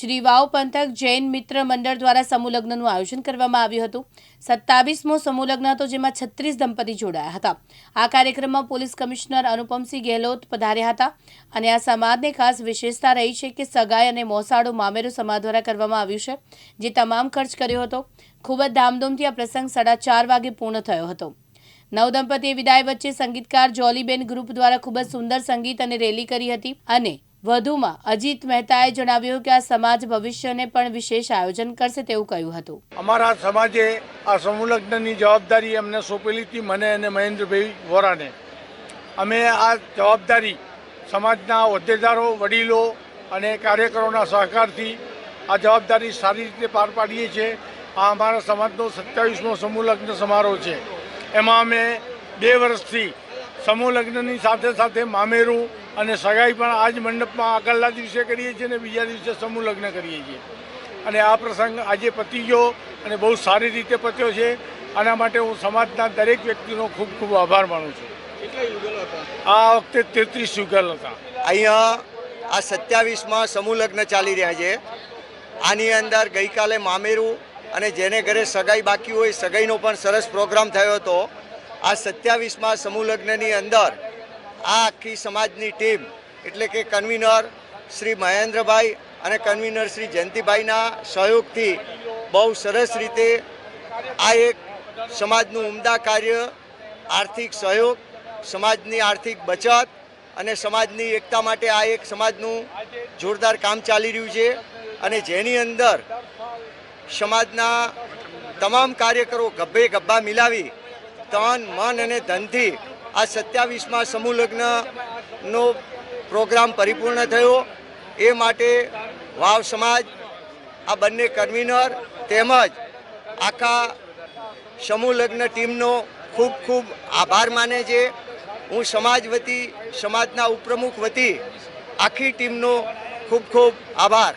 શ્રી વાવ પંથક જૈન મિત્ર મંડળ દ્વારા સમૂહ લગ્નનું આયોજન કરવામાં આવ્યું હતું. સત્તાવીસમો સમૂહ લગ્ન હતો જેમાં છત્રીસ દંપતી જોડાયા હતા. આ કાર્યક્રમમાં પોલીસ કમિશનર અનુપમસિંહ ગેહલોત પધાર્યા હતા અને આ સમાજની ખાસ વિશેષતા રહી છે કે સગાઈ અને મોસાડો મામેરો સમાજ દ્વારા કરવામાં આવ્યું છે, જે તમામ ખર્ચ કર્યો હતો. ખૂબ જ ધામધૂમથી આ પ્રસંગ સાડા ચાર વાગે પૂર્ણ થયો હતો. નવ દંપતીએ વિદાય વચ્ચે સંગીતકાર જોલીબેન ગ્રુપ દ્વારા ખૂબ જ સુંદર સંગીત અને રેલી કરી હતી અને વધુમાં અજીત મહેતાએ જણાવ્યું કે આ સમાજ ભવિષ્યને પણ વિશેષ આયોજન કરશે તેવું કહ્યું હતું. અમારા સમાજે આ સમુલગ્નની જવાબદારી અમને સોંપેલી હતી, મને અને મહેન્દ્રભાઈ વોરાને. અમે આ જવાબદારી સમાજના હોદ્દેદારો, વડીલો અને કાર્યકરોના સહકારથી આ જવાબદારી સારી રીતે પાર પાડીએ છીએ. આ અમારા સમાજનો સત્યાવીસમો સમૂહલગ્ન સમારોહ છે. એમાં અમે બે વર્ષથી સમૂહ લગ્નની સાથે સાથે મામેરું અને સગાઈ પણ આ જ મંડપમાં આગળના દિવસે કરીએ છીએ અને બીજા દિવસે સમૂહ લગ્ન કરીએ છીએ. અને આ પ્રસંગ આજે પતી ગયો અને બહુ સારી રીતે પત્યો છે. આના માટે હું સમાજના દરેક વ્યક્તિનો ખૂબ ખૂબ આભાર માનું છું. આ વખતે તેત્રીસ યુગલ હતા. અહીંયા આ સત્યાવીસમાં સમૂહ લગ્ન ચાલી રહ્યા છે. આની અંદર ગઈકાલે મામેરું અને જેને ઘરે સગાઈ બાકી હોય સગાઈનો પણ સરસ પ્રોગ્રામ થયો હતો. આ સત્યાવીસમાં સમૂહ લગ્નની અંદર આ આખી સમાજની ટીમ, એટલે કે કન્વીનર શ્રી મહેન્દ્રભાઈ અને કન્વીનર શ્રી જયંતિભાઈના સહયોગથી બહુ સરસ રીતે આ એક સમાજનું ઉમદા કાર્ય, આર્થિક સહયોગ, સમાજની આર્થિક બચત અને સમાજની એકતા માટે આ એક સમાજનું જોરદાર કામ ચાલી રહ્યું છે અને જેની અંદર સમાજના તમામ કાર્યકરો ગબ્બે ગબ્બા મિલાવી તન, મન અને ધનથી આ સત્યાવીસમાં સમૂહ લગ્નનો પ્રોગ્રામ પરિપૂર્ણ થયો. એ માટે વાવ સમાજ, આ બંને કન્વીનર તેમજ આખા સમૂહ લગ્ન ટીમનો ખૂબ ખૂબ આભાર માને છે. હું સમાજ વતી, સમાજના ઉપપ્રમુખ વતી આખી ટીમનો ખૂબ ખૂબ આભાર.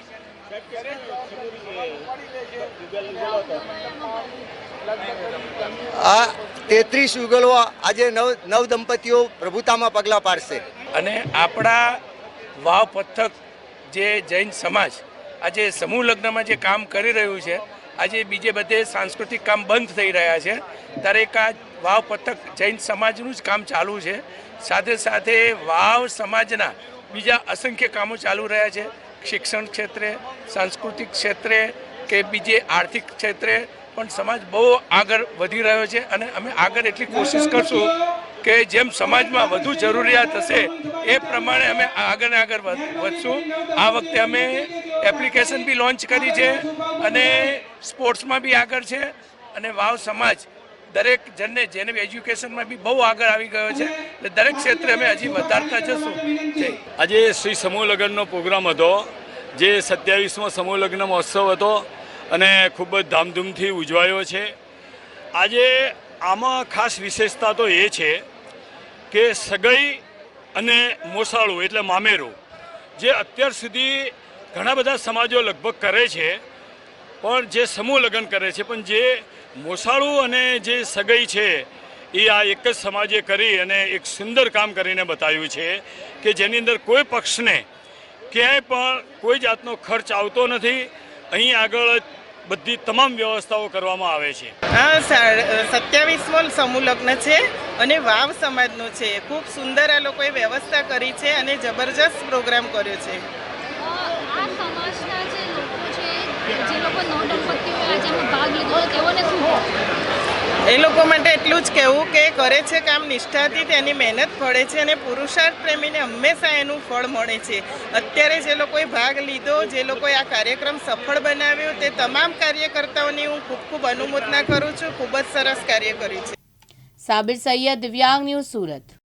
આ તેત્રીસ યુગલો આજે નવ નવ દંપતીઓ પ્રભુતામાં પગલાં પાડશે. અને આપણા વાવ પથક જે જૈન સમાજ આજે સમૂહ લગ્નમાં જે કામ કરી રહ્યું છે, આજે બીજે બધે સાંસ્કૃતિક કામ બંધ થઈ રહ્યા છે, ત્યારે એક આ વાવ પથક જૈન સમાજનું જ કામ ચાલુ છે. સાથે સાથે વાવ સમાજના બીજા અસંખ્ય કામો ચાલુ રહ્યા છે. શિક્ષણ ક્ષેત્રે, સાંસ્કૃતિક ક્ષેત્રે કે બીજે આર્થિક ક્ષેત્રે પણ સમાજ બહુ આગળ વધી રહ્યો છે અને અમે આગળ એટલી કોશિશ કરશું કે જેમ સમાજમાં વધુ જરૂરિયાત હશે એ પ્રમાણે અમે આગળ આગળ વધ- વધશું. આ વખતે અમે એપ્લિકેશન બી લોન્ચ કરી છે અને સ્પોર્ટ્સમાં બી આગળ છે અને વાવ સમાજ દરેક જણને જેને એજ્યુકેશનમાં બી બહુ આગળ આવી ગયો છે એટલે દરેક ક્ષેત્રે અમે હજી વધારતા જશું. આજે શ્રી સમૂહ લગ્નનો પ્રોગ્રામ હતો. જે સત્યાવીસમો સમૂહ લગ્ન મહોત્સવ હતો. અને ખૂબ જ ધામધૂમથી ઉજવાયો છે. આજે આમાં ખાસ વિશેષતા તો એ છે કે સગાઈ અને મોસાળું એટલે મામેરું, જે અત્યાર સુધી ઘણા બધા સમાજો લગભગ કરે છે, પણ જે સમૂહ લગ્ન કરે છે, પણ જે મોસાળું અને જે સગાઈ છે, એ આ એક જ સમાજે કરી અને એક સુંદર કામ કરીને બતાવ્યું છે કે જેની અંદર કોઈ પક્ષને ક્યાંય પણ કોઈ જાતનો ખર્ચ આવતો નથી. અહીં આગળ બધી તમામ વ્યવસ્થાઓ કરવામાં આવે છે. સત્યાવીસમો સમૂહ લગ્ન છે અને વાવ સમાજનો છે. ખૂબ સુંદર આ લોકોએ વ્યવસ્થા કરી છે અને જબરજસ્ત પ્રોગ્રામ કર્યો છે. જે લોકો છે જે લોકો નવ દંપતીઓએ આજે ભાગ લીધો તેઓને શું? એ લોકો માટે એટલું જ કહેવું કે કરે છે કામ નિષ્ઠાથી, તેની મહેનત ફળે છે અને પુરુષાર્થ પ્રેમીને હંમેશા એનું ફળ મળે છે. અત્યારે જે લોકોએ ભાગ લીધો, જે લોકોએ આ કાર્યક્રમ સફળ બનાવ્યો, તે તમામ કાર્યકર્તાઓની હું ખૂબ ખૂબ અનુમોદના કરું છું. ખૂબ જ સરસ કાર્ય કર્યું છે. સાબિર સૈયદ, દિવ્યાંગ ન્યૂઝ સુરત.